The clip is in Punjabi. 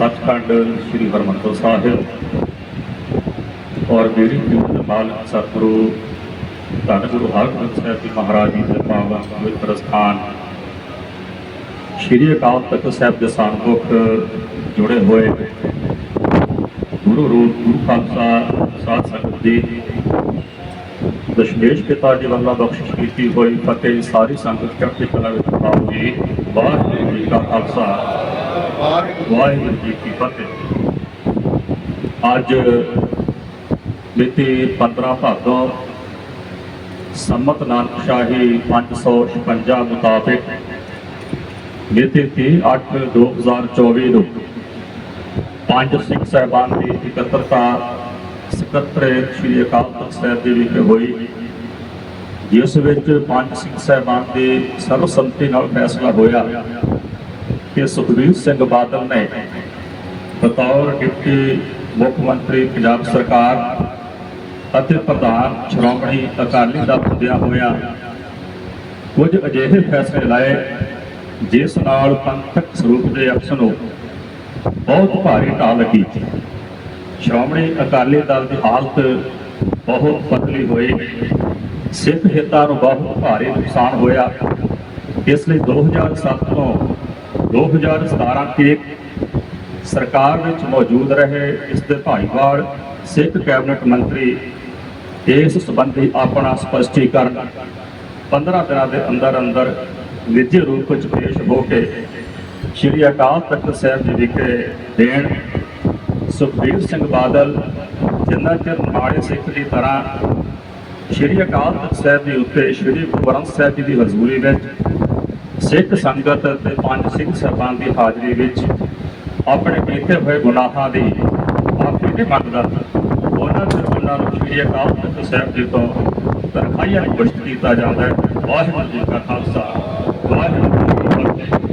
ਸੱਚਖੰਡ ਸ੍ਰੀ ਹਰਮੰਦਰ ਸਾਹਿਬ ਔਰ ਮੇਰੀ ਜੀਵਨ ਮਾਲਕ ਸਤਿਗੁਰੂ ਧੰਨ ਗੁਰੂ ਹਰਗੋਬਿੰਦ ਸਾਹਿਬ ਜੀ ਮਹਾਰਾਜ ਜੀ ਦੇ ਪਾਵਨ ਪਵਿੱਤਰ ਸਥਾਨ ਸ੍ਰੀ ਅਕਾਲ ਤਖਤ ਸਾਹਿਬ ਦੇ ਸਾਨਮੁਖ ਜੁੜੇ ਹੋਏ ਗੁਰੂ ਰੂਪ ਗੁਰੂ ਖਾਲਸਾ ਸਾਧ ਸੰਗਤ ਜੀ, ਦਸ਼ਮੇਸ਼ ਪਿਤਾ ਜੀ ਵੱਲੋਂ ਬਖਸ਼ਿਸ਼ ਕੀਤੀ ਹੋਈ ਫਤਿਹ ਸਾਰੀ ਸੰਗਤ ਚੜ੍ਹਦੀ ਕਲਾ ਵਿੱਚ ਪਾਓ ਜੀ, ਵਾਹਿਗੁਰੂ ਜੀ ਕਾ ਖਾਲਸਾ। ਵਾਹਿਗੁਰੂ ਜੀ ਕੀ ਫਤਿਹ। ਅੱਜ ਮਿਤੀ 15 ਭਾਦੋਂ ਸੰਮਤ ਨਾਨਕ ਸ਼ਾਹੀ 556 ਮੁਤਾਬਿਕ ਮਿਤੀ 30 8 2024 ਨੂੰ ਪੰਜ ਸਿੱਖ ਸਾਹਿਬਾਨ ਦੀ ਇਕੱਤਰਤਾ ਸਕੱਤਰ ਸ੍ਰੀ ਅਕਾਲ ਤਖਤ ਸਾਹਿਬ ਦੇ ਵਿਖੇ ਹੋਈ, ਜਿਸ ਵਿੱਚ ਪੰਜ ਸਿੱਖ ਸਾਹਿਬਾਨ ਦੇ ਸਰਬਸੰਮਤੀ ਨਾਲ ਫੈਸਲਾ ਹੋਇਆ। ਕਿ ਸੁਖਬੀਰ ਸਿੰਘ ਬਾਦਲ ਨੇ ਬਤੌਰ ਡਿਪਟੀ ਮੁੱਖ ਮੰਤਰੀ ਪੰਜਾਬ ਸਰਕਾਰ ਅਤੇ ਪ੍ਰਧਾਨ ਸ਼੍ਰੋਮਣੀ ਅਕਾਲੀ ਦਲ ਹੁੰਦਿਆਂ ਹੋਇਆ ਕੁਝ ਅਜਿਹੇ ਫੈਸਲੇ ਲਾਏ, ਜਿਸ ਨਾਲ ਪੰਥਕ ਸਰੂਪ ਦੇ ਅਕਸ ਨੂੰ ਬਹੁਤ ਭਾਰੀ ਢਾਹ ਲੱਗੀ। ਸ਼੍ਰੋਮਣੀ ਅਕਾਲੀ ਦਲ ਦੀ ਹਾਲਤ ਬਹੁਤ ਪਤਲੀ ਹੋਈ। ਸਿੱਖ ਹਿੱਤਾਂ ਨੂੰ ਬਹੁਤ ਭਾਰੀ ਨੁਕਸਾਨ ਹੋਇਆ। ਇਸ ਲਈ 2007 ਤੋਂ 2017 ਤੱਕ ਸਰਕਾਰ ਵਿੱਚ ਮੌਜੂਦ ਰਹੇ ਇਸ ਦੇ ਭਾਈਵਾਲ ਸਿੱਖ ਕੈਬਨਿਟ ਮੰਤਰੀ ਇਸ ਸੰਬੰਧੀ ਆਪਣਾ ਸਪਸ਼ਟੀਕਰਨ 15 ਦਿਨਾਂ ਦੇ ਅੰਦਰ ਅੰਦਰ ਨਿੱਜੀ ਰੂਪ ਵਿੱਚ ਪੇਸ਼ ਹੋ ਕੇ ਸ਼੍ਰੀ ਅਕਾਲ ਤਖਤ ਸਾਹਿਬ ਜੀ ਵਿਖੇ ਦੇਣ ਸੁਖਬੀਰ ਸਿੰਘ ਬਾਦਲ ਜਿੰਨਾ ਚਿਰ ਮਾੜੇ ਸਿੱਖ ਦੀ ਤਰ੍ਹਾਂ ਸ਼੍ਰੀ ਅਕਾਲ ਤਖਤ ਸਾਹਿਬ ਦੇ ਉੱਤੇ ਸ਼੍ਰੀ ਗੁਰੂ ਗ੍ਰੰਥ ਸਾਹਿਬ ਜੀ ਦੀ ਹਜ਼ੂਰੀ ਵਿੱਚ ਸਿੱਖ ਸੰਗਤ ਤੇ ਪੰਜ ਸਿੱਖ ਸਾਹਿਬਾਨ ਦੀ ਹਾਜ਼ਰੀ ਵਿੱਚ ਆਪਣੇ ਕੀਤੇ ਹੋਏ ਗੁਨਾਹਾਂ ਦੀ ਮਾਫੀ ਨਹੀਂ ਮੰਗਦਾ ਉਹਨਾਂ ਦੇ ਉਹਨਾਂ ਨੂੰ ਸ਼੍ਰੀ ਅਕਾਲ ਤਖਤ ਸਾਹਿਬ ਜੀ ਤੋਂ ਤਨਖਾਹੀਆਂ ਪੁਸ਼ਟ ਕੀਤਾ ਜਾਂਦਾ ਹੈ। ਵਾਹਿਗੁਰੂ ਜੀ ਕਾ ਖਾਲਸਾ। ਵਾਹਿਗੁਰੂ ਜੀ ਕੀ ਫਤਿਹ।